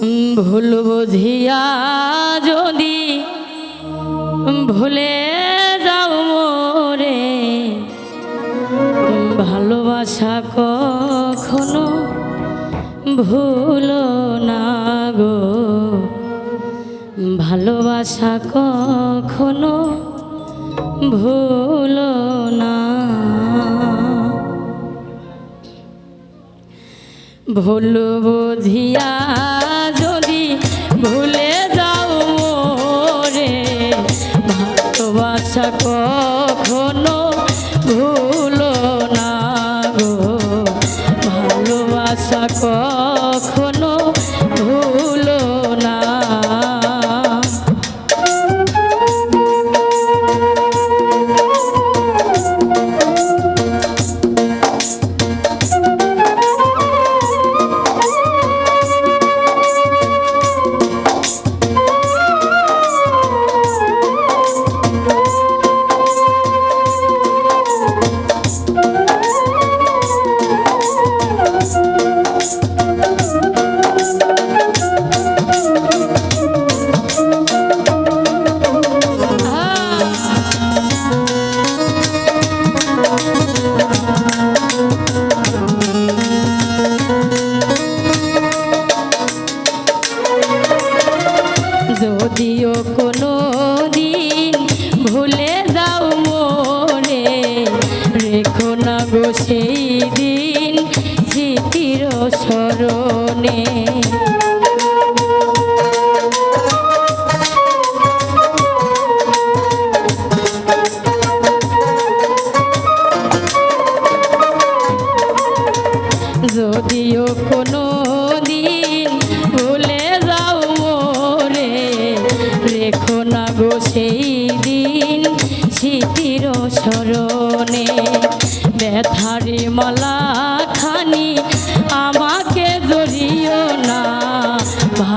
ভুল বুঝিয়া যদি ভুলে যাও মোরে, ভালোবাসা কখনো ভুল না গো। ভালোবাসা কখনো ভুলো না। ভুল বুঝিয়া ভালোবাসা কখনো স্মরণে যদিও কোনো দিন ভুলে যাও মোরে রেখো না গো সেই দিন স্মৃতির স্মরণে। ব্যথারি মালা খানি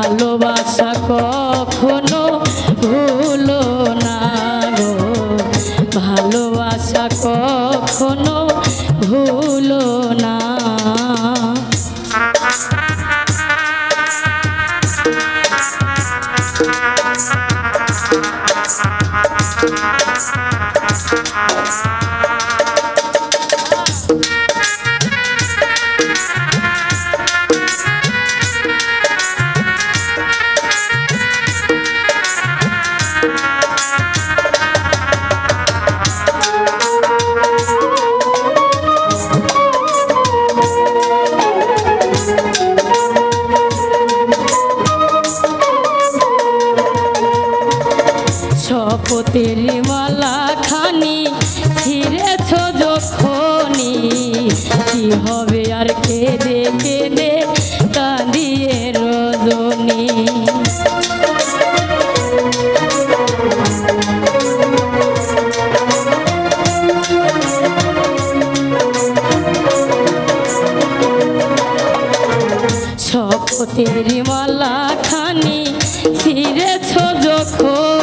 ভালোবাসা কখনো ভুলো না গো। ভালোবাসা কখনো ভুলো না। মালা খানি ছিঁড়েছ যখনি কি হবে আর কেঁদে কেঁদে কাঁদিয়ে রজনী। শপথের মালা খানি ছিঁড়েছ যখনি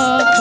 Oh.